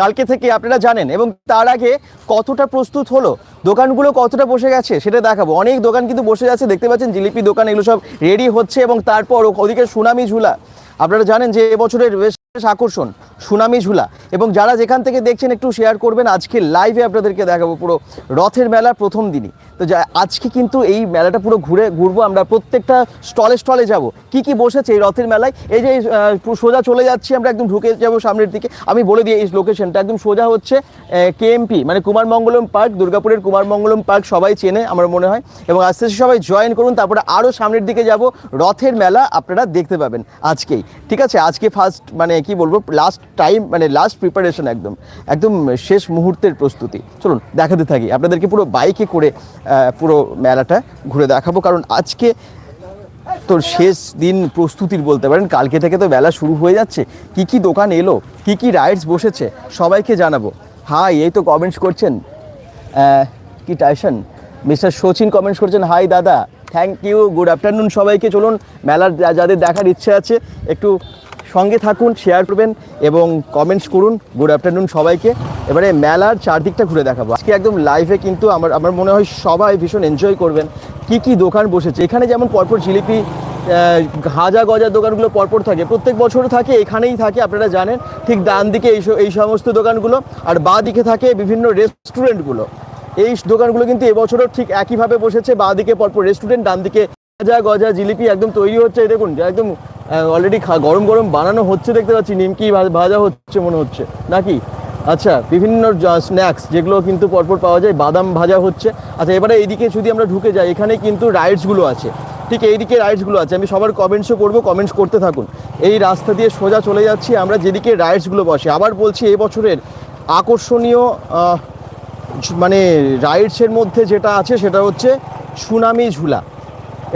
কালকে থেকে আপনারা জানেন এবং তার আগে কতটা প্রস্তুত হলো, দোকানগুলো কতটা বসে গেছে সেটা দেখাবো। অনেক দোকান কিন্তু বসে যাচ্ছে, দেখতে পাচ্ছেন জিলিপি দোকান এগুলো সব রেডি হচ্ছে এবং তারপর ওদিকে সুনামি ঝুলা। আপনারা জানেন যে এবছরের বেশ আকর্ষণ, সুনামি ঝুলা। এবং যারা যেখান থেকে দেখছেন একটু শেয়ার করবেন, আজকে লাইভে আপনাদেরকে দেখাবো পুরো রথের মেলার প্রথম দিনই। তো আজকে কিন্তু এই মেলাটা পুরো ঘুরে, ঘুরবো আমরা প্রত্যেকটা স্টলে স্টলে যাব। কি কি বসেছে এই রথের মেলায়? এই যে সোজা চলে যাচ্ছি আমরা, একদম ঢুকে যাব সামনের দিকে। আমি বলে দিই এই লোকেশনটা একদম সোজা হচ্ছে কেএমপি মানে কুমারমঙ্গলম পার্ক, দুর্গাপুরের কুমারমঙ্গলম পার্ক, সবাই চেনে আমার মনে হয়। এবং আস্তে আস্তে সবাই জয়েন করুন, তারপরে আরও সামনের দিকে যাব। রথের মেলা আপনারা দেখতে পাবেন আজকেই। ঠিক আছে? আজকে ফার্স্ট মানে কি বলব লাস্ট টাইম মানে লাস্ট প্রিপারেশন একদম একদম শেষ মুহূর্তের প্রস্তুতি। চলুন, দেখাতে থাকি। আপনাদেরকে পুরো বাইকে করে পুরো মেলাটা ঘুরে দেখাবো, কারণ আজকে তোর শেষ দিন প্রস্তুতির বলতে পারেন। কালকে থেকে তো বেলা শুরু হয়ে যাচ্ছে। কি কি দোকান এলো, কি কি রাইডস বসেছে, সবাইকে জানাব। হাই এই তো কমেন্টস করছেন কি টাইশন মিস্টার সচিন কমেন্টস করছেন হাই দাদা। থ্যাংক ইউ গুড আফটারনুন সবাইকে। চলুন, মেলার যাদের দেখার ইচ্ছে আছে, একটু সঙ্গে থাকুন শেয়ার করবেন এবং কমেন্টস করুন। গুড আফটারনুন সবাইকে। এবারে মেলার চারদিকটা ঘুরে দেখাবো। আজকে একদম লাইভে কিন্তু আমার আমার মনে হয় সবাই ভীষণ এনজয় করবেন। কি কি দোকান বসেছে? এখানে যেমন পরপর জিলিপি আহ, ভাজা গজার দোকানগুলো পরপর থাকে। প্রত্যেক বছর থাকে এখানেই থাকে আপনারা জানেন। ঠিক ডান দিকে এই এই সমস্ত দোকানগুলো। আর বাঁ দিকে থাকে বিভিন্ন রেস্টুরেন্টগুলো এই দোকানগুলো কিন্তু এবছরও ঠিক একইভাবে বসেছে। বাঁ দিকে পরপর রেস্টুরেন্ট ডান দিকে ভাজা গজা জিলিপি একদম তৈরি হচ্ছে। দেখুন একদম অলরেডি গরম গরম বানানো হচ্ছে দেখতে পাচ্ছি, নিমকি ভাজা হচ্ছে মনে হচ্ছে। নাকি? আচ্ছা বিভিন্ন স্ন্যাক্স যেগুলো কিন্তু পরপর পাওয়া যায়, বাদাম ভাজা হচ্ছে। আচ্ছা এবারে এইদিকে যদি আমরা ঢুকে যাই, এখানে কিন্তু রাইডসগুলো আছে। ঠিক এইদিকে রাইডসগুলো আছে। আমি সবার কমেন্টসও করব কমেন্টস করতে থাকুন। এই রাস্তা দিয়ে সোজা চলে যাচ্ছি, আমরা যেদিকে রাইডসগুলো বসে। আবার বলছি, এই বছরের আকর্ষণীয় মানে রাইডসের মধ্যে যেটা আছে, সেটা হচ্ছে সুনামি ঝুলা।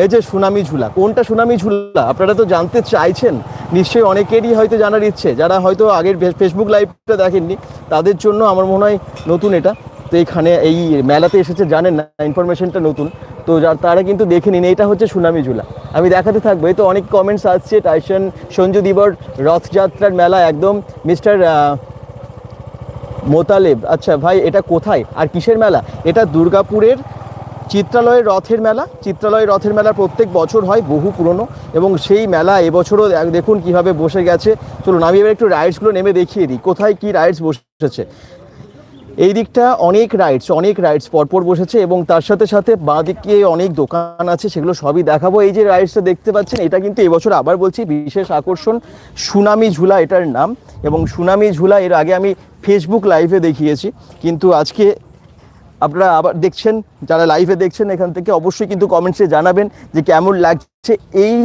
এই যে সুনামি ঝুলা, কোনটা সুনামি ঝুলা? আপনারা তো জানতে চাইছেন, নিশ্চয়ই অনেকেরই হয়তো জানার ইচ্ছে। যারা হয়তো আগের ফেসবুক লাইভটা দেখেননি, তাদের জন্য আমার মনে হয় নতুন এটা। তো এখানে এই মেলাতে এসেছে, জানেন না ইনফরমেশনটা নতুন। তো যার তারা কিন্তু দেখে নিন, এটা হচ্ছে সুনামি ঝুলা। আমি দেখাতে থাকব, এই তো অনেক কমেন্টস আসছে টাইসন সঞ্জু দিবর, রথযাত্রার মেলা একদম। মিস্টার মোতালেব আচ্ছা ভাই, এটা কোথায়? আর কিসের মেলা? এটা দুর্গাপুরের চিত্রালয়ের রথের মেলা। চিত্রালয়ের রথের মেলা প্রত্যেক বছর হয়, বহু পুরনো। এবং সেই মেলা এবছরও দেখ- দেখুন কীভাবে বসে গেছে। চলুন, আমি এবার একটু রাইডসগুলো নেমে দেখিয়ে দিই। কোথায় কি রাইডস বসেছে? এই দিকটা অনেক রাইডস অনেক রাইডস পরপর বসেছে এবং তার সাথে সাথে বাঁদিকে অনেক দোকান আছে, সেগুলো সবই দেখাবো। এই যে রাইডসটা দেখতে পাচ্ছেন, এটা কিন্তু এবছর আবার বলছি বিশেষ আকর্ষণ, সুনামি ঝুলা এটার নাম। এবং সুনামি ঝুলা এর আগে আমি ফেসবুক লাইভে দেখিয়েছি। কিন্তু আজকে আপনারা আবার দেখছেন, যারা লাইভে দেখছেন এখান থেকে অবশ্যই কিন্তু কমেন্টসে জানাবেন যে কেমন লাগছে এই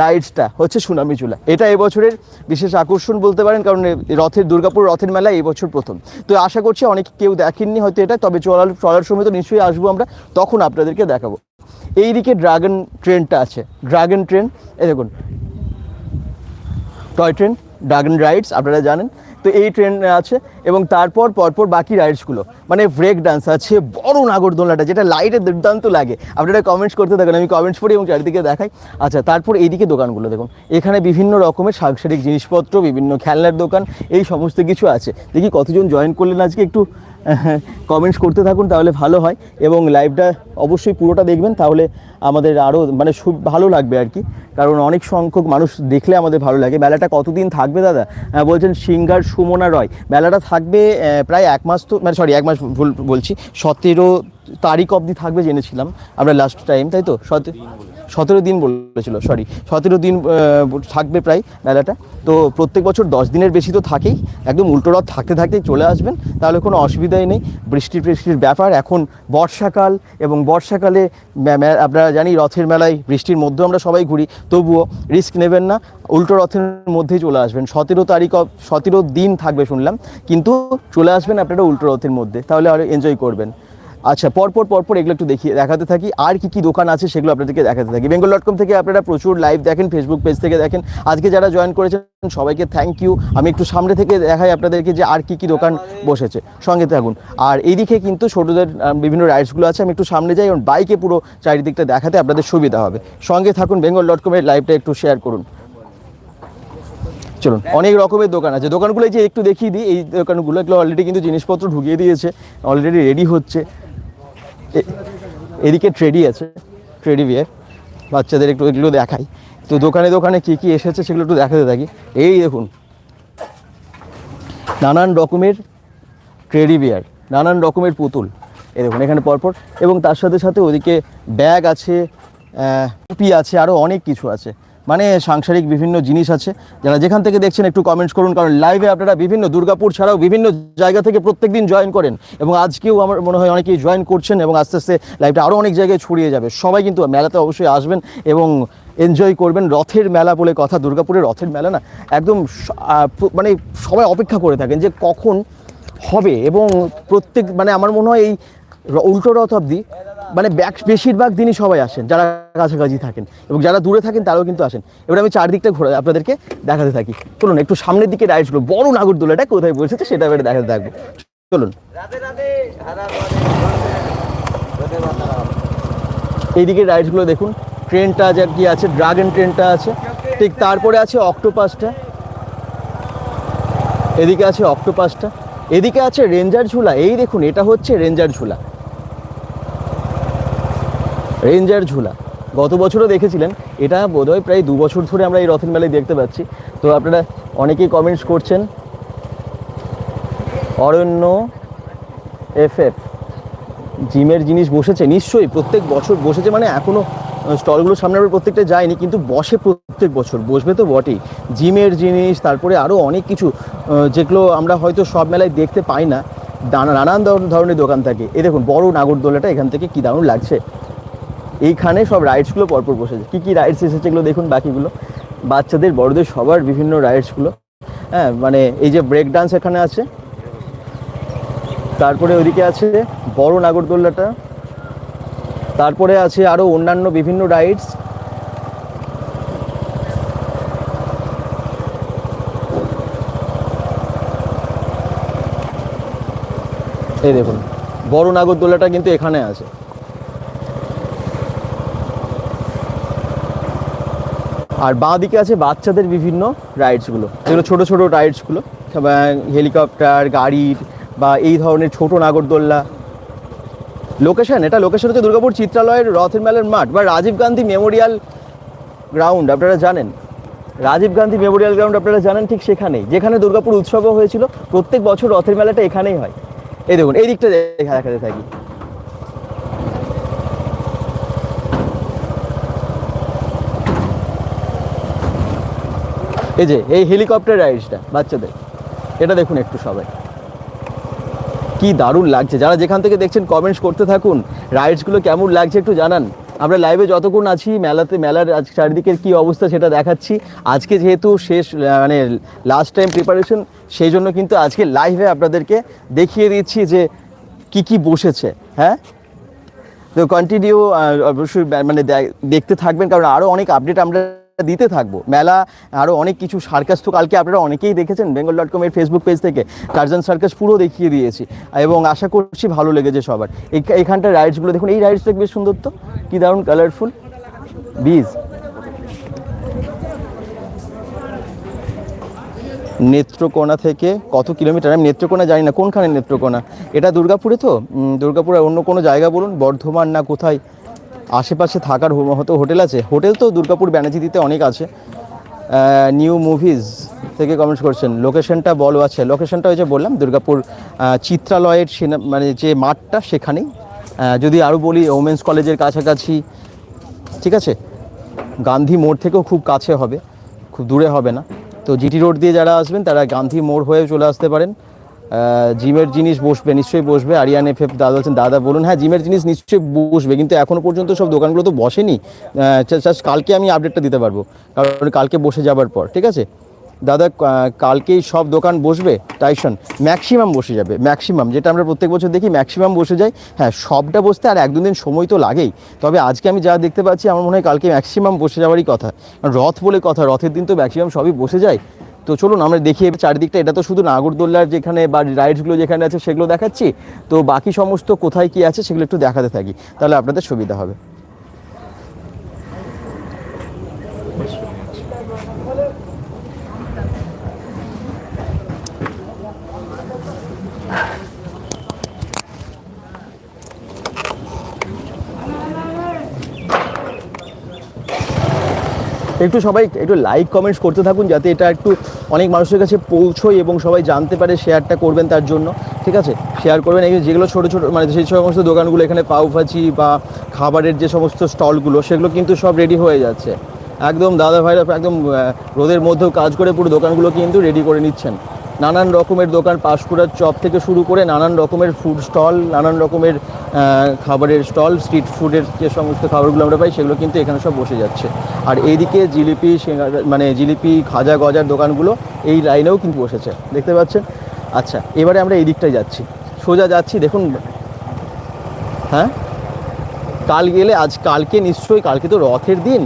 রাইডসটা হচ্ছে সুনামি চুলা। এটা এবছরের বিশেষ আকর্ষণ বলতে পারেন, কারণ এ রথের, দুর্গাপুর রথের মেলা এই বছর প্রথম। তো আশা করছি অনেক কেউ দেখেননি হয়তো এটা, তবে চলার চলার সময় তো নিশ্চয়ই আসব আমরা, তখন আপনাদেরকে দেখাবো। এই দিকে ড্রাগন ট্রেনটা আছে। ড্রাগন ট্রেন এই দেখুন। টয় ট্রেন ড্রাগন রাইডস আপনারা জানেন। তো এই ট্রেন আছে। এবং তারপর পরপর বাকি রাইডসগুলো মানে ব্রেক ডান্স আছে, বড় নাগরদোলনাটা, যেটা লাইটে দুর্দান্ত লাগে। আপনারা কমেন্টস করতে থাকেন, আমি কমেন্টস পড়ি এবং চারিদিকে দেখাই। আচ্ছা তারপর এইদিকে দোকানগুলো দেখুন। এখানে বিভিন্ন রকমের সাংসারিক জিনিসপত্র, বিভিন্ন খেলনার দোকান, এই সমস্ত কিছু আছে। দেখি কতজন জয়েন করলেন আজকে একটু কমেন্টস করতে থাকুন তাহলে ভালো হয়। এবং লাইভটা অবশ্যই পুরোটা দেখবেন, তাহলে আমাদের আরও মানে ভালো লাগবে আর কি। কারণ অনেক সংখ্যক মানুষ দেখলে আমাদের ভালো লাগে। মেলাটা কতদিন থাকবে দাদা? বলছেন সিঙ্গার সুমনা রয়। মেলাটা থাকবে প্রায় এক মাস তো মানে সরি এক মাস ভুল বলছি, সতেরো তারিখ অবধি থাকবে জেনেছিলাম আমরা লাস্ট টাইম তাই তো? সতেরো সতেরো দিন বলেছিল সরি সতেরো দিন থাকবে প্রায় মেলাটা। তো প্রত্যেক বছর দশ দিনের বেশি তো থাকেই, একদম উল্টো রথ থাকতে থাকতেই চলে আসবেন, তাহলে কোনো অসুবিধাই নেই। বৃষ্টি বৃষ্টির ব্যাপার, এখন বর্ষাকাল এবং বর্ষাকালে আপনারা জানি রথের মেলায় বৃষ্টির মধ্যেও আমরা সবাই ঘুরি, তবুও রিস্ক নেবেন না, উল্টো রথের মধ্যেই চলে আসবেন। সতেরো তারিখ সতেরো দিন থাকবে শুনলাম, কিন্তু চলে আসবেন আপনারা উল্টো রথের মধ্যে, তাহলে আরও এনজয় করবেন। আচ্ছা পরপর পরপর এগুলো একটু দেখিয়ে, দেখাতে থাকি। আর কি কি দোকান আছে সেগুলো আপনাদেরকে দেখাতে থাকি। বেঙ্গল ডট কম থেকে আপনারা প্রচুর লাইভ দেখেন ফেসবুক পেজ থেকে দেখেন। আজকে যারা জয়েন করেছেন, সবাইকে থ্যাংক ইউ আমি একটু সামনে থেকে দেখাই আপনাদেরকে যে আর কি কি দোকান বসেছে। সঙ্গে থাকুন। আর এইদিকে কিন্তু ছোটোদের বিভিন্ন রাইডসগুলো আছে। আমি একটু সামনে যাই এবং বাইকে পুরো চারিদিকটা দেখাতে আপনাদের সুবিধা হবে। সঙ্গে থাকুন বেঙ্গল ডট কমের লাইভটা একটু শেয়ার করুন। চলুন, অনেক রকমের দোকান আছে। দোকানগুলো যে একটু দেখিয়ে দিই, এই দোকানগুলো, এগুলো অলরেডি কিন্তু জিনিসপত্র ঢুকিয়ে দিয়েছে। অলরেডি রেডি হচ্ছে। এদিকে ট্রেডি আছে ট্রেডি বিয়ার বাচ্চাদের একটু এগুলো দেখাই। তো দোকানে দোকানে কী কী এসেছে সেগুলো একটু দেখাতে থাকি। এই দেখুন, নানান রকমের ট্রেডি বিয়ার, নানান রকমের পুতুল। এই দেখুন, এখানে পরপর। এবং তার সাথে সাথে ওদিকে ব্যাগ আছে টুপি আছে আরও অনেক কিছু আছে। মানে সাংসারিক বিভিন্ন জিনিস আছে। যারা যেখান থেকে দেখছেন একটু কমেন্টস করুন, কারণ লাইভে আপনারা বিভিন্ন দুর্গাপুর ছাড়াও বিভিন্ন জায়গা থেকে প্রত্যেক দিন জয়েন করেন। এবং আজকেও আমার মনে হয় অনেকেই জয়েন করছেন এবং আস্তে আস্তে লাইভটা আরও অনেক জায়গায় ছড়িয়ে যাবে। সবাই কিন্তু মেলাতে অবশ্যই আসবেন এবং এনজয় করবেন। রথের মেলা বলে কথা দুর্গাপুরের রথের মেলা না, একদম মানে সবাই অপেক্ষা করে থাকেন যে কখন হবে। এবং প্রত্যেক মানে আমার মনে হয় এই উল্টো রথ অবধি মানে বেশিরভাগ দিনই সবাই আসেন, যারা কাছাকাছি থাকেন এবং যারা দূরে থাকেন তারাও কিন্তু আসেন। এবার আমি চারদিকটা ঘুরে আপনাদেরকে দেখাতে থাকি। চলুন, একটু সামনের দিকে রাইডসগুলো, বড় নাগরদোলাটা কোথায় বসেছে সেটা এবারে দেখাতে থাকব। চলুন। এইদিকে রাইডসগুলো দেখুন, ট্রেনটা যা কি আছে, ড্রাগন ট্রেনটা আছে, ঠিক তারপরে আছে অক্টোপাসটা। এদিকে আছে অক্টোপাসটা, এদিকে আছে রেঞ্জার ঝুলা, এই দেখুন, এটা হচ্ছে রেঞ্জার ঝুলা। রেঞ্জার ঝুলা। গত বছরও দেখেছিলেন, এটা বোধহয় প্রায় দু বছর ধরে আমরা এই রথের মেলায় দেখতে পাচ্ছি। তো আপনারা অনেকেই কমেন্টস করছেন। অরণ্য এফ এফ জিমের জিনিস বসেছে, নিশ্চয়ই প্রত্যেক বছর বসেছে মানে এখনও স্টলগুলোর সামনে আমরা প্রত্যেকটা যায়নি, কিন্তু বসে প্রত্যেক বছর, বসবে তো বটেই। জিমের জিনিস, তারপরে আরও অনেক কিছু যেগুলো আমরা হয়তো সব মেলায় দেখতে পাই না। নানা নানান ধর- ধরনের দোকান থাকে। এই দেখুন, বড় নাগরদোলাটা এখান থেকে কী দারুণ লাগছে। এইখানে সব রাইডসগুলো পরপর বসেছে। কী কী রাইডস এসেছে এগুলো দেখুন বাকিগুলো। বাচ্চাদের, বড়দের সবার বিভিন্ন রাইডসগুলো হ্যাঁ মানে এই যে ব্রেক ডান্স এখানে আছে। তারপরে ওইদিকে আছে বড় নাগরদোল্লাটা। তারপরে আছে আরও অন্যান্য বিভিন্ন রাইডস এই দেখুন, বড় নাগরদোল্লাটা কিন্তু এখানে আছে। আর বাঁ দিকে আছে বাচ্চাদের বিভিন্ন রাইডসগুলো যেগুলো ছোটো ছোটো রাইডসগুলো হেলিকপ্টার গাড়ির বা এই ধরনের ছোট নাগরদোল্লা। লোকেশন এটা লোকেশন হচ্ছে দুর্গাপুর চিত্রালয়ের রথের মেলার মাঠ বা রাজীব গান্ধী মেমোরিয়াল গ্রাউন্ড আপনারা জানেন। রাজীব গান্ধী মেমোরিয়াল গ্রাউন্ড আপনারা জানেন ঠিক সেখানেই, যেখানে দুর্গাপুর উৎসবও হয়েছিল। প্রত্যেক বছর রথের মেলাটা এখানেই হয়। এই দেখুন, এই দিকটা দেখা দেখাতে থাকি এই যে, এই হেলিকপ্টার রাইডসটা বাচ্চাদের। এটা দেখুন একটু সবাই। কি দারুণ লাগছে। যারা যেখান থেকে দেখছেন কমেন্টস করতে থাকুন। রাইডসগুলো কেমন লাগছে একটু জানান। আমরা লাইভে যতক্ষণ আছি, মেলাতে, মেলার আজ চারিদিকের কী অবস্থা সেটা দেখাচ্ছি। আজকে যেহেতু শেষ মানে লাস্ট টাইম প্রিপারেশন সেই জন্য কিন্তু আজকে লাইভে আপনাদেরকে দেখিয়ে দিচ্ছি যে কি কি বসেছে হ্যাঁ? তো কন্টিনিউ অবশ্যই মানে দেখতে থাকবেন। কারণ আরও অনেক আপডেট আমরা দিতে থাকব। মেলা আরও অনেক কিছু সার্কাস তো কালকে আপনারা অনেকেই দেখেছেন বেঙ্গল ডট কমের ফেসবুক পেজ থেকে। টার্জান সার্কাস পুরো দেখিয়ে দিয়েছি। এবং আশা করছি ভালো লেগেছে সবার। এই- এইখানটার রাইডসগুলো দেখুন, এই রাইডসটা বেশ সুন্দর তো? কী দারুণ কালারফুল বীজ নেত্রকোনা থেকে কত কিলোমিটার? আমি নেত্রকোনা জানি না, কোনখানে নেত্রকোনা? এটা দুর্গাপুরে তো? দুর্গাপুরে অন্য কোনো জায়গা বলুন, বর্ধমান না কোথায়? আশেপাশে থাকার হো- হয়তো হোটেল আছে। হোটেল তো দুর্গাপুর ব্যানার্জিতে অনেক আছে। নিউ মুভিজ থেকে কমেন্টস করছেন। লোকেশনটা বলো আছে। লোকেশনটা ওই যে বললাম, দুর্গাপুর চিত্রালয়ের মানে যে মাঠটা সেখানেই। যদি আরও বলি ওমেন্স কলেজের কাছাকাছি, ঠিক আছে? গান্ধী মোড় থেকেও খুব কাছে হবে, খুব দূরে হবে না। তো জিটি রোড দিয়ে যারা আসবেন, তারা গান্ধী মোড় হয়ে চলে আসতে পারেন। জিমের জিনিস বসবে, নিশ্চয়ই বসবে। আরিয়ান এফ এফ দাদা বলছেন দাদা বলুন হ্যাঁ জিমের জিনিস নিশ্চয়ই বসবে, কিন্তু এখনও পর্যন্ত সব দোকানগুলো তো বসেনি। জাস্ট কালকে আমি আপডেটটা দিতে পারব, কারণ কালকে বসে যাবার পর, ঠিক আছে? দাদা কালকেই সব দোকান বসবে টাইসন ম্যাক্সিমাম বসে যাবে ম্যাক্সিমাম যেটা আমরা প্রত্যেক বছর দেখি ম্যাক্সিমাম বসে যায়। হ্যাঁ সবটা বসতে আর এক দুদিন সময় তো লাগেই, তবে আজকে আমি যা দেখতে পাচ্ছি, আমার মনে হয় কালকে ম্যাক্সিমাম বসে যাওয়ারই কথা। রথ বলে কথা, রথের দিন তো ম্যাক্সিমাম সবই বসে যায়। তো চলুন, আমরা দেখি চারিদিকটা। এটা তো শুধু নাগরদোল্লার যেখানে বা রাইডসগুলো যেখানে আছে, সেগুলো দেখাচ্ছি। তো বাকি সমস্ত কোথায় কি আছে, সেগুলো একটু দেখাতে থাকি। তাহলে আপনাদের সুবিধা হবে। একটু সবাই একটু লাইক কমেন্টস করতে থাকুন যাতে এটা একটু অনেক মানুষের কাছে পৌঁছয় এবং সবাই জানতে পারে শেয়ারটা করবেন তার জন্য। ঠিক আছে? শেয়ার করবেন। এই যেগুলো ছোটো ছোটো মানে সেই সমস্ত দোকানগুলো এখানে পাউভাজি বা খাবারের যে সমস্ত স্টলগুলো, সেগুলো কিন্তু সব রেডি হয়ে যাচ্ছে। একদম দাদা ভাইরা একদম রোদের মধ্যেও কাজ করে পুরো দোকানগুলো কিন্তু রেডি করে নিচ্ছেন। নানান রকমের দোকান, পাঁশকুড়ার চপ থেকে শুরু করে নানান রকমের ফুড স্টল নানান রকমের খাবারের স্টল স্ট্রিট ফুডের যে সমস্ত খাবারগুলো আমরা পাই, সেগুলো কিন্তু এখানে সব বসে যাচ্ছে। আর এইদিকে জিলিপি মানে জিলিপি, খাজা, গজার দোকানগুলো এই লাইনেও কিন্তু বসেছে। দেখতে পাচ্ছেন? আচ্ছা এবারে আমরা এই দিকটায় যাচ্ছি। সোজা যাচ্ছি, দেখুন। হ্যাঁ? কাল গেলে, আজ কালকে নিশ্চয়ই, কালকে তো রথের দিন।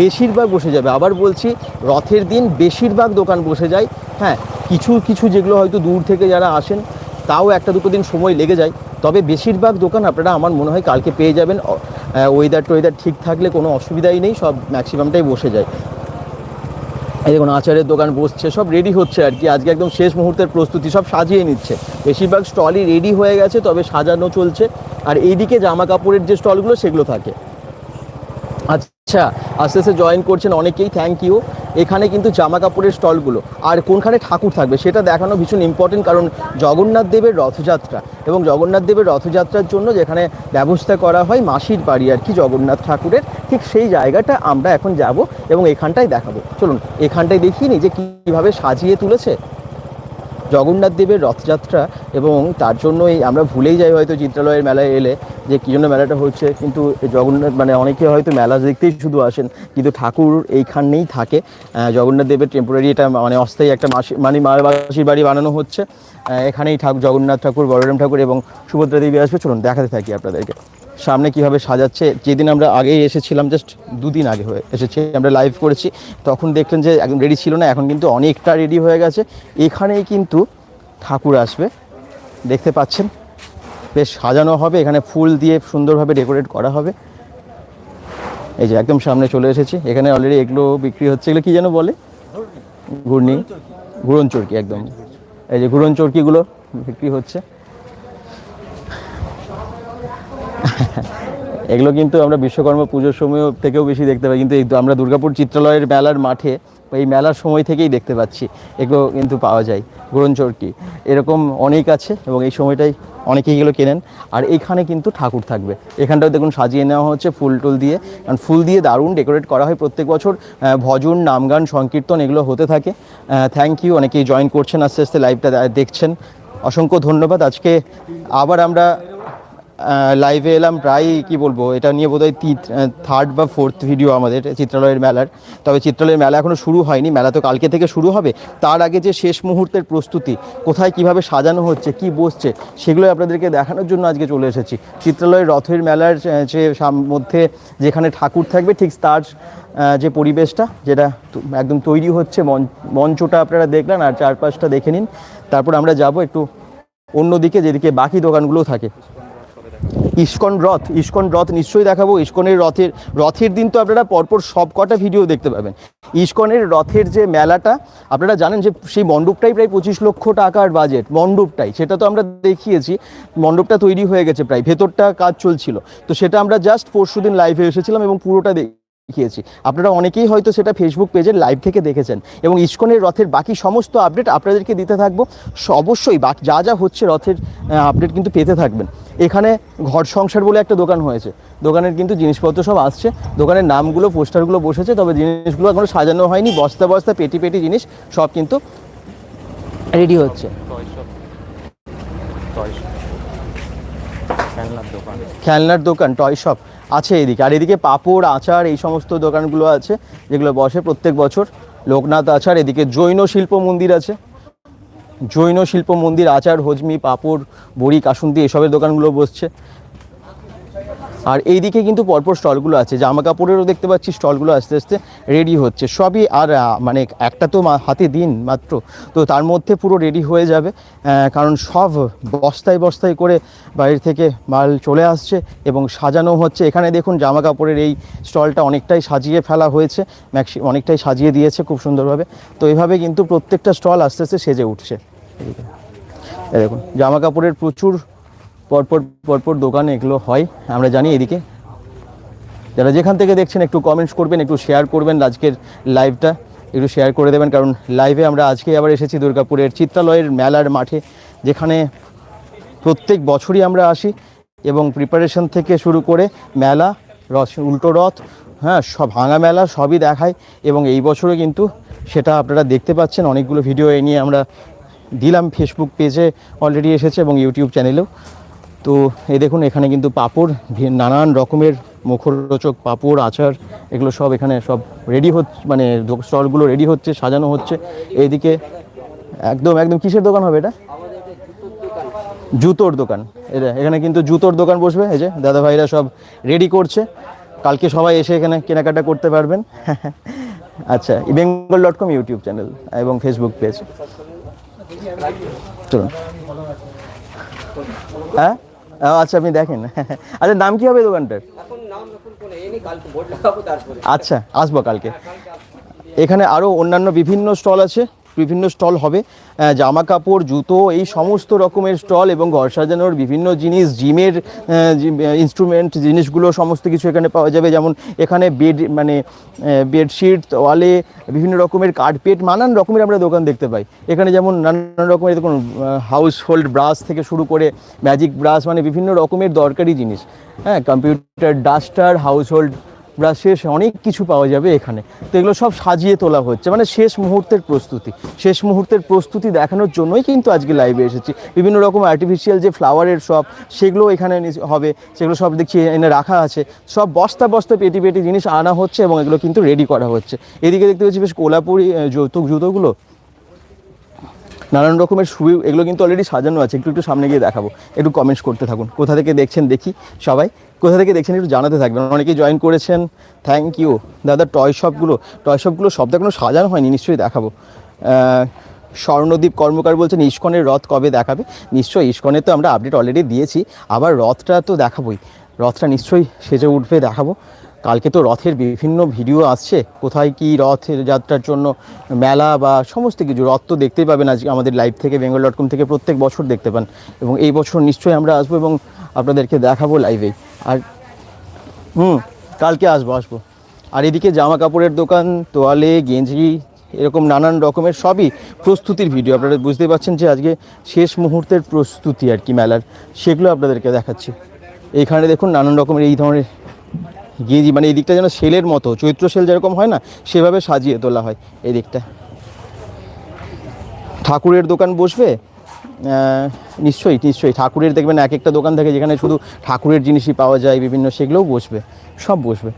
বেশিরভাগ বসে যাবে। আবার বলছি, রথের দিন বেশিরভাগ দোকান বসে যায়। হ্যাঁ কিছু কিছু যেগুলো হয়তো দূর থেকে যারা আসেন, তাও একটা দুটো দিন সময় লেগে যায়। তবে বেশিরভাগ দোকান আপনারা আমার মনে হয় কালকে পেয়ে যাবেন ওয়েদার টোয়েদার ঠিক থাকলে কোনো অসুবিধাই নেই, সব ম্যাক্সিমামটাই বসে যায়। এই দেখুন, আচারের দোকান বসছে, সব রেডি হচ্ছে আর কি। আজকে একদম শেষ মুহূর্তের প্রস্তুতি, সব সাজিয়ে নিচ্ছে। বেশিরভাগ স্টলই রেডি হয়ে গেছে, তবে সাজানো চলছে। আর এইদিকে জামা কাপড়ের যে স্টলগুলো সেগুলো থাকে। আচ্ছা আস্তে আস্তে জয়েন করছেন অনেকেই থ্যাংক ইউ এখানে কিন্তু জামা কাপড়ের স্টলগুলো। আর কোনখানে ঠাকুর থাকবে সেটা দেখানো ভীষণ ইম্পর্টেন্ট কারণ জগন্নাথ দেবের রথযাত্রা এবং জগন্নাথ দেবের রথযাত্রার জন্য যেখানে ব্যবস্থা করা হয় মাসির বাড়ি আর কি জগন্নাথ ঠাকুরের, ঠিক সেই জায়গাটা আমরা এখন যাব এবং এখানটায় দেখাবো। চলুন, এখানটায় দেখিয়ে নিই যে কীভাবে সাজিয়ে তুলেছে। জগন্নাথ দেবের রথযাত্রা এবং তার জন্যই আমরা ভুলেই যাই হয়তো চিত্রালয়ের মেলায় এলে যে কী জন্য মেলাটা হচ্ছে। কিন্তু জগন্নাথ মানে অনেকে হয়তো মেলা দেখতেই শুধু আসেন, কিন্তু ঠাকুর এইখানেই থাকে। জগন্নাথ দেবের টেম্পোরারি এটা মানে অস্থায়ী একটা মাসি মানে মাসির বাড়ি বানানো হচ্ছে। এখানেই ঠাকুর জগন্নাথ ঠাকুর, বলরাম ঠাকুর এবং সুভদ্রা দেবী আসবে। চলুন দেখাতে থাকি আপনাদেরকে। সামনে কীভাবে সাজাচ্ছে, যেদিন আমরা আগেই এসেছিলাম জাস্ট দুদিন আগে হয়ে এসেছি, আমরা লাইভ করেছি, তখন দেখলেন যে একদম রেডি ছিল না, এখন কিন্তু অনেকটা রেডি হয়ে গেছে। এখানেই কিন্তু ঠাকুর আসবে, দেখতে পাচ্ছেন? বেশ সাজানো হবে, এখানে ফুল দিয়ে সুন্দরভাবে ডেকোরেট করা হবে। এই যে একদম সামনে চলে এসেছি, এখানে অলরেডি এগুলো বিক্রি হচ্ছে, এগুলো কি যেন বলে? ঘূর্ণি ঘুরন চরকি, একদম। এই যে ঘুরন চরকিগুলো বিক্রি হচ্ছে। এগুলো কিন্তু আমরা বিশ্বকর্মা পুজোর সময় থেকেও বেশি দেখতে পাই, কিন্তু আমরা দুর্গাপুর চিত্রালয়ের মেলার মাঠে বা এই মেলার সময় থেকেই দেখতে পাচ্ছি, এগুলো কিন্তু পাওয়া যায় চরকি। এরকম অনেক আছে এবং এই সময়টাই অনেকেই এগুলো কেনেন। আর এখানে কিন্তু ঠাকুর থাকবে। এখানটাও দেখুন সাজিয়ে নেওয়া হচ্ছে ফুল টুল দিয়ে। কারণ ফুল দিয়ে দারুণ ডেকোরেট করা হয় প্রত্যেক বছর। ভজন নামগান সংকীর্তন এগুলো হতে থাকে। থ্যাংক ইউ অনেকেই জয়েন করছেন আস্তে আস্তে লাইভটা দেখছেন। অসংখ্য ধন্যবাদ। আজকে আবার আমরা লাইভে এলাম প্রায়, কি বলব, এটা নিয়ে বোধহয় থার্ড বা ফোর্থ ভিডিও আমাদের, চিত্রালয়ের মেলার। তবে চিত্রালয়ের মেলা এখনও শুরু হয়নি, মেলা তো কালকে থেকে শুরু হবে। তার আগে যে শেষ মুহূর্তের প্রস্তুতি, কোথায় কীভাবে সাজানো হচ্ছে, কি বসছে সেগুলো আপনাদেরকে দেখানোর জন্য আজকে চলে এসেছি। চিত্রালয়ের রথের মেলার যে মধ্যে যেখানে ঠাকুর থাকবে, ঠিক তার যে পরিবেশটা, যেটা একদম তৈরি হচ্ছে মঞ্চ- মঞ্চটা আপনারা দেখলেন, আর চারপাশটা দেখে নিন। তারপর আমরা যাব একটু অন্যদিকে, যেদিকে বাকি দোকানগুলো থাকে। ইস্কন রথ ইস্কন রথ নিশ্চয়ই দেখাবো। ইস্কনের রথের রথের দিন তো আপনারা পরপর সব কটা ভিডিও দেখতে পাবেন। ইস্কনের রথের যে মেলাটা, আপনারা জানেন যে সেই মণ্ডপটাই প্রায় পঁচিশ লক্ষ টাকার বাজেট মণ্ডপটাই। সেটা তো আমরা দেখিয়েছি, মণ্ডপটা তৈরি হয়ে গেছে প্রায়, ভেতরটা কাজ চলছিল। তো সেটা আমরা জাস্ট পরশু দিন লাইভে এসেছিলাম এবং পুরোটা দেখ দেখিয়েছি। আপনারা অনেকেই হয়তো সেটা ফেসবুক পেজের লাইভ থেকে দেখেছেন এবং ইস্কনের রথের বাকি সমস্ত আপডেট আপনাদেরকে দিতে থাকব। অবশ্যই যা যা হচ্ছে রথের আপডেট কিন্তু পেতে থাকবেন। এখানে ঘর সংসার বলে একটা দোকান হয়েছে। দোকানের কিন্তু জিনিসপত্র সব আসছে। দোকানের নামগুলো পোস্টারগুলো বসেছে তবে জিনিসগুলো এখনও সাজানো হয়নি। বস্তা বস্তা পেটি পেটি জিনিস সব কিন্তু রেডি হচ্ছে। খেলনার দোকান। খেলনার দোকান টয় শপ আছে এদিকে। আর এদিকে পাপড়, আচার, এই সমস্ত দোকানগুলো আছে যেগুলো বসে প্রত্যেক বছর। লোকনাথ আচার, এদিকে জৈন শিল্প মন্দির আছে। জৈন শিল্প মন্দির, আচার, হজমি, পাপড়, বড়ি, কাসুন্দি, এসবের দোকানগুলো বসছে। আর এইদিকে কিন্তু পরপর স্টলগুলো আছে। জামা কাপড়েরও দেখতে পাচ্ছি স্টলগুলো আস্তে আস্তে রেডি হচ্ছে। সবই আর মানে একটা তো হাতে দিন মাত্র। তো তার মধ্যে পুরো রেডি হয়ে যাবে। কারণ সব বস্তায় বস্তায় করে বাইরে থেকে মাল চলে আসছে এবং সাজানো হচ্ছে। এখানে দেখুন জামা কাপড়ের এই স্টলটা অনেকটাই সাজিয়ে ফেলা হয়েছে। ম্যাক্সি অনেকটাই সাজিয়ে দিয়েছে খুব সুন্দরভাবে। তো এইভাবে কিন্তু প্রত্যেকটা স্টল আস্তে আস্তে সেজে উঠছে। দেখুন। জামা কাপড়ের প্রচুর পরপর পরপর দোকানে এগুলো হয়, আমরা জানি এদিকে। যারা যেখান থেকে দেখছেন, একটু কমেন্টস করবেন, একটু শেয়ার করবেন আজকের লাইভটা একটু শেয়ার করে দেবেন, কারণ লাইভে আমরা আজকে আবার এসেছি দুর্গাপুরের চিত্রালয়ের মেলার মাঠে, যেখানে প্রত্যেক বছরই আমরা আসি এবং প্রিপারেশন থেকে শুরু করে মেলা রথ উল্টো রথ হ্যাঁ সব ভাঙা মেলা সবই দেখায় এবং এই বছরে কিন্তু সেটা আপনারা দেখতে পাচ্ছেন। অনেকগুলো ভিডিও এ নিয়ে আমরা দিলাম ফেসবুক পেজে অলরেডি এসেছে এবং ইউটিউব চ্যানেলেও তো এই দেখুন, এখানে কিন্তু পাপড় নানান রকমের মুখরোচক পাপড়, আচার, এগুলো সব এখানে সব রেডি হচ্ছে মানে স্টলগুলো রেডি হচ্ছে, সাজানো হচ্ছে। এইদিকে একদম একদম কিসের দোকান হবে এটা? জুতোর দোকান। এটা এখানে কিন্তু জুতোর দোকান বসবে। এই যে দাদা ভাইরা সব রেডি করছে। কালকে সবাই এসে এখানে কেনাকাটা করতে পারবেন। আচ্ছা Bengal dot com YouTube channel এবং ফেসবুক পেজ চলুন। হ্যাঁ? আচ্ছা আপনি দেখেন। আচ্ছা নাম কি হবে দোকানটার? আচ্ছা আসব কালকে। এখানে আরও অন্যান্য বিভিন্ন স্টল আছে। বিভিন্ন স্টল হবে জামা কাপড় জুতো, এই সমস্ত রকমের স্টল এবং ঘর সাজানোর বিভিন্ন জিনিস, জিমের ইনস্ট্রুমেন্ট জিনিসগুলো সমস্ত কিছু এখানে পাওয়া যাবে। যেমন এখানে বেড মানে বেডশিট তোয়ালে বিভিন্ন রকমের কার্পেট নানান রকমের আমরা দোকান দেখতে পাই। এখানে যেমন নানান রকমের দেখুন হাউস হোল্ড ব্রাশ থেকে শুরু করে ম্যাজিক ব্রাশ মানে বিভিন্ন রকমের দরকারি জিনিস। হ্যাঁ কম্পিউটার ডাস্টার হাউস হোল্ড ব্রাশের অনেক কিছু পাওয়া যাবে এখানে। তো এগুলো সব সাজিয়ে তোলা হচ্ছে মানে শেষ মুহূর্তের প্রস্তুতি। শেষ মুহূর্তের প্রস্তুতি দেখানোর জন্যই কিন্তু আজকে লাইভে এসেছি। বিভিন্ন রকম আর্টিফিশিয়াল যে ফ্লাওয়ারের সব সেগুলো এখানে হবে। সেগুলো সব দেখছি এনে রাখা আছে। সব বস্তা বস্তা পেটি পেটি জিনিস আনা হচ্ছে এবং এগুলো কিন্তু রেডি করা হচ্ছে। এদিকে দেখতে পাচ্ছি বেশ কোলাপুরি যৌতুক, জুতোগুলো। নানান রকমের শুয়ে এগুলো কিন্তু অলরেডি সাজানো আছে। একটু একটু সামনে গিয়ে দেখাবো। একটু কমেন্টস করতে থাকুন। কোথা থেকে দেখছেন দেখি সবাই। কোথা থেকে দেখছেন একটু জানাতে থাকবেন। অনেকেই জয়েন করেছেন। থ্যাংক ইউ দাদা টয় শপগুলো টয় শপগুলো সব এখনও সাজানো হয়নি নিশ্চয়ই দেখাবো। আহ, স্বর্ণদীপ কর্মকার বলছেন ইস্কনের রথ কবে দেখাবে? নিশ্চয়ই ইস্কনের তো আমরা আপডেট অলরেডি দিয়েছি আবার রথটা তো দেখাবোই। রথটা নিশ্চয়ই সেজে উঠবে দেখাবো। কালকে তো রথের বিভিন্ন ভিডিও আসছে কোথায় কি রথের যাত্রার জন্য মেলা বা সমস্ত কিছু। রথ তো দেখতেই পাবেন আজকে আমাদের লাইভ থেকে বেঙ্গল ডট কম থেকে প্রত্যেক বছর দেখতে পান। এবং এই বছর নিশ্চয়ই আমরা আসব এবং আপনাদেরকে দেখাবো লাইভেই আর, হুম, কালকে আসব আসব। আর এদিকে জামা কাপড়ের দোকান, তোয়ালে, গেঞ্জি, এরকম নানান রকমের সবই প্রস্তুতির ভিডিও আপনারা বুঝতে পারছেন যে আজকে শেষ মুহূর্তের প্রস্তুতি আর কি মেলার। সেগুলো আপনাদেরকে দেখাচ্ছি। এখানে দেখুন নানান রকমের এই ধরনের গেঞ্জি মানে এই দিকটা যেন সেলের মতো, চৈত্র সেল যেরকম হয় না, সেভাবে সাজিয়ে তোলা হয়। এই দিকটা। ঠাকুরের দোকান বসবে নিশ্চয়ই নিশ্চয়ই। ঠাকুরের দেখবেন এক একটা দোকান থাকে যেখানে শুধু ঠাকুরের জিনিসই পাওয়া যায়, বিভিন্ন সেগুলোও বসবে, সব বসবে।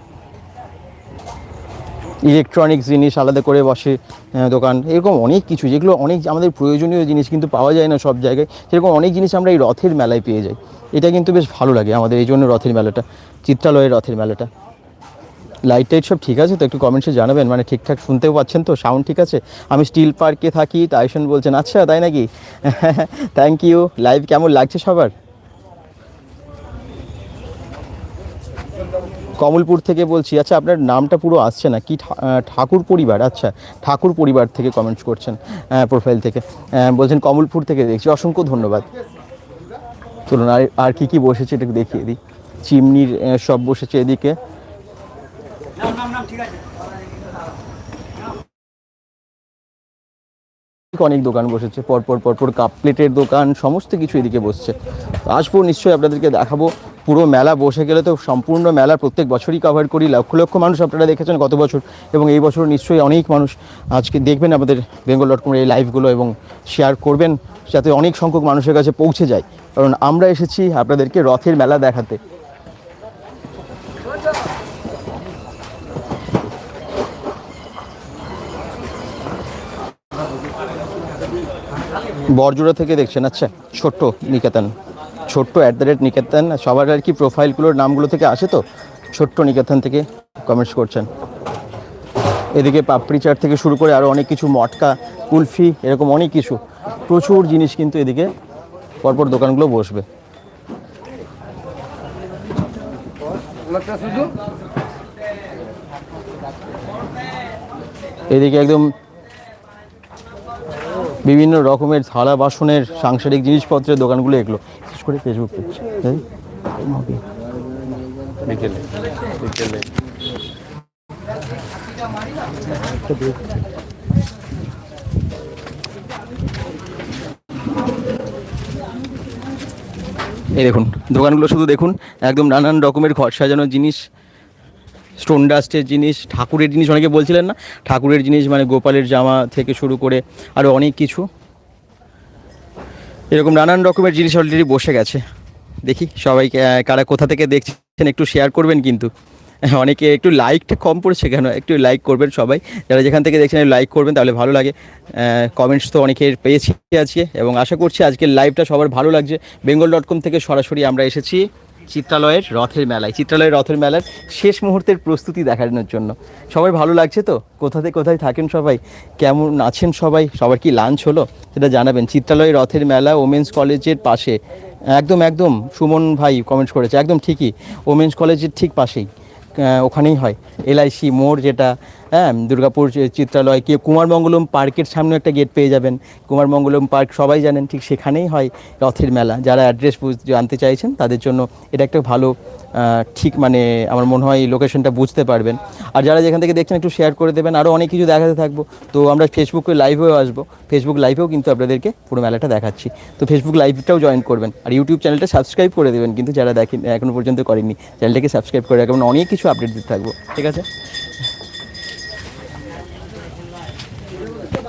ইলেকট্রনিক্স জিনিস আলাদা করে বসে দোকান, এরকম অনেক কিছু, যেগুলো অনেক আমাদের প্রয়োজনীয় জিনিস কিন্তু পাওয়া যায় না সব জায়গায়। সেরকম অনেক জিনিস আমরা এই রথের মেলায় পেয়ে যাই। এটা কিন্তু বেশ ভালো লাগে আমাদের, এই জন্য রথের মেলাটা, চিত্রালয়ের রথের মেলাটা। লাইট টাইট সব ঠিক আছে তো একটু কমেন্টসে জানাবেন। মানে ঠিকঠাক শুনতেও পাচ্ছেন তো সাউন্ড ঠিক আছে? আমি স্টিল পার্কে থাকি টাইসন বলছেন আচ্ছা তাই নাকি? থ্যাংক ইউ লাইভ কেমন লাগছে সবার? কমলপুর থেকে বলছি আচ্ছা আপনার নামটা পুরো আসছে না। কি ঠাকুর পরিবার? আচ্ছা ঠাকুর পরিবার থেকে কমেন্টস করছেন প্রোফাইল থেকে। বলছেন, কমলপুর থেকে দেখছি। অসংখ্য ধন্যবাদ। চলুন, আর আর কী কী বসেছে এটা একটু দেখিয়ে দিই। চিমনির সব বসেছে এদিকে। অনেক দোকান বসেছে, পরপর পরপর কাপ প্লেটের দোকান, সমস্ত কিছু এদিকে বসছে। আসব নিশ্চয়ই আপনাদেরকে দেখাবো, পুরো মেলা বসে গেলে তো সম্পূর্ণ মেলা প্রত্যেক বছরই কভার করি, লক্ষ লক্ষ মানুষ আপনারা দেখেছেন গত বছর, এবং এই বছর নিশ্চয়ই অনেক মানুষ আজকে দেখবেন আমাদের বেঙ্গল ডট কমের এই লাইভগুলো এবং শেয়ার করবেন, যাতে অনেক সংখ্যক মানুষের কাছে পৌঁছে যায়। কারণ আমরা এসেছি আপনাদেরকে রথের মেলা দেখাতে। বরজোড়া থেকে দেখছেন। আচ্ছা ছোট্ট নিকেতন। ছোট্ট অ্যাট দ্য রেট নিকেতন। সবার আর কি প্রোফাইলগুলোর নামগুলো থেকে আসে তো? ছোট্ট নিকেতন থেকে কমেন্টস করছেন। এদিকে পাপড়ি চাট থেকে শুরু করে আরও অনেক কিছু, মটকা, কুলফি, এরকম অনেক কিছু। প্রচুর জিনিস কিন্তু এদিকে পরপর দোকানগুলো বসবে। এদিকে একদম বিভিন্ন রকমের থালা বাসনের সাংসারিক জিনিসপত্রের দোকানগুলো এগুলো। বিশেষ করে ফেসবুক এই দেখুন, দোকানগুলো শুধু দেখুন, একদম নানান রকমের ঘর সাজানোর জিনিস স্টোন ডাস্টের জিনিস, ঠাকুরের জিনিস অনেকে বলছিলেন না, ঠাকুরের জিনিস মানে গোপালের জামা থেকে শুরু করে আরও অনেক কিছু। এরকম নানান রকমের জিনিস অলরেডি বসে গেছে। দেখি সবাই কারা কোথা থেকে দেখছেন একটু শেয়ার করবেন কিন্তু। অনেকে একটু লাইকটা কম পড়েছে কেন? একটু লাইক করবেন সবাই। যারা যেখান থেকে দেখছেন লাইক করবেন, তাহলে ভালো লাগে। কমেন্টস তো অনেকের পেয়েছি আজকে এবং আশা করছি আজকের লাইভটা সবার ভালো লাগছে। বেঙ্গল ডট কম থেকে সরাসরি আমরা এসেছি চিত্রালয়ের রথের মেলায়। চিত্রালয়ের রথের মেলার শেষ মুহূর্তের প্রস্তুতি দেখানোর জন্য। সবাই ভালো লাগছে তো? কোথা থেকে কোথায় থাকেন সবাই? কেমন আছেন সবাই? সবার কি লাঞ্চ হলো? সেটা জানাবেন। চিত্রালয়ের রথের মেলা ওমেন্স কলেজের পাশে। একদম একদম। সুমন ভাই কমেন্টস করেছে। একদম ঠিকই। ওমেন্স কলেজের ঠিক পাশেই। ওখানেই হয়। এলআইসি মোড় যেটা হ্যাঁ দুর্গাপুর চিত্রালয়, কি কুমারমঙ্গলম পার্কের সামনে একটা গেট পেয়ে যাবেন। কুমারমঙ্গলম পার্ক সবাই জানেন, ঠিক সেখানেই হয় রথের মেলা। যারা অ্যাড্রেস জানতে চাইছেন, তাদের জন্য এটা একটা ভালো ঠিক মানে আমার মনে হয় লোকেশনটা বুঝতে পারবেন। আর যারা যেখান থেকে দেখছেন একটু শেয়ার করে দেবেন আরও অনেক কিছু দেখাতে থাকব। তো আমরা ফেসবুকে লাইভেও আসব। ফেসবুক লাইভেও কিন্তু আপনাদেরকে পুরো মেলাটা দেখাচ্ছি। তো ফেসবুক লাইভটাও জয়েন করবেন। আর ইউটিউব চ্যানেলটা সাবস্ক্রাইব করে দেবেন কিন্তু যারা দেখেন এখনও পর্যন্ত করেননি চ্যানেলটাকে সাবস্ক্রাইব করে রাখবেন। অনেক কিছু আপডেট দিতে থাকব। ঠিক আছে?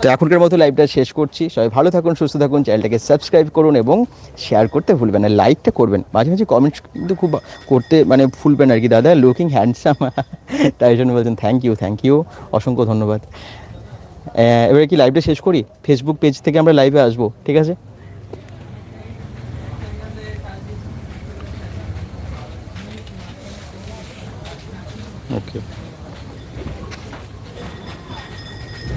তো এখনকার মতো লাইভটা শেষ করছি। সবাই ভালো থাকুন, সুস্থ থাকুন চ্যানেলটাকে সাবস্ক্রাইব করুন এবং শেয়ার করতে ভুলবেন না লাইকটা করবেন। মাঝে মাঝে কমেন্টস কিন্তু খুব করতে মানে ভুলবেন আর কি, দাদা। লুকিং হ্যান্ডসাম তাই জন্য বলছেন থ্যাংক ইউ থ্যাংক ইউ অসংখ্য ধন্যবাদ। এবারে কি লাইভটা শেষ করি? ফেসবুক পেজ থেকে আমরা লাইভে আসব, ঠিক আছে?